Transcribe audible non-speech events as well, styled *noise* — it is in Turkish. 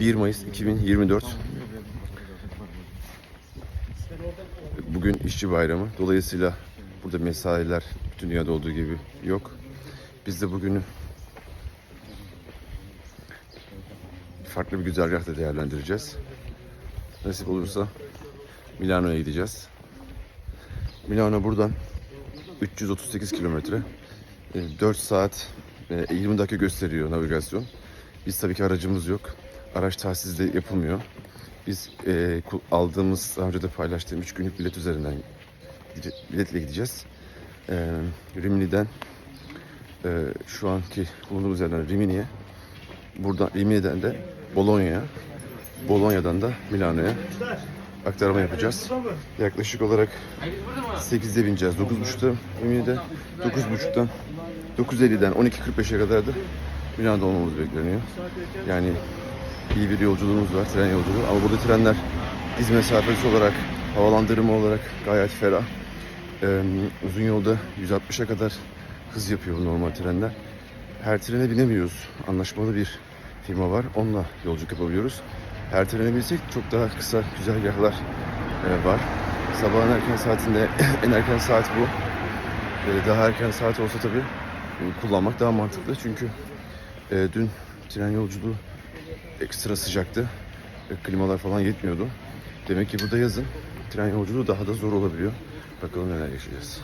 1 Mayıs 2024. Bugün işçi bayramı. Dolayısıyla burada mesailer bütün dünyada olduğu gibi yok. Biz de bugünü farklı bir güzergahta değerlendireceğiz. Nasip olursa Milano'ya gideceğiz. Milano buradan 338 kilometre. E, 4 saat e, 20 dakika gösteriyor navigasyon. Biz tabii ki aracımız yok. Araç tahsisi de yapılmıyor. Biz e, aldığımız, daha önce de paylaştığım 3 günlük bilet üzerinden biletle gideceğiz. E, Rimini'den e, şu anki bulunduğumuz yerden Rimini'ye, buradan Rimini'den de Bologna'ya, Bologna'dan da Milano'ya aktarma yapacağız. Yaklaşık olarak 8'de bineceğiz. 9.30'da Rimini'de, 9.30'dan 9.50'den 12.45'e kadar da Milano'da olmamız bekleniyor. Yani iyi bir yolculuğumuz var, tren yolculuğu. Ama burada trenler diz mesafesi olarak, havalandırma olarak gayet ferah. Ee, uzun yolda 160'a kadar hız yapıyor normal trenler. Her trene binemiyoruz. Anlaşmalı bir firma var. Onunla yolculuk yapabiliyoruz. Her trene binsek çok daha kısa güzergahlar e, var. Sabahın erken saatinde *clears throat* en erken saat bu. Ee, daha erken saat olsa tabii e, kullanmak daha mantıklı. Çünkü e, dün tren yolculuğu ekstra sıcaktı. E, klimalar falan yetmiyordu. Demek ki burada yazın tren yolculuğu daha da zor olabiliyor. Bakalım neler yaşayacağız.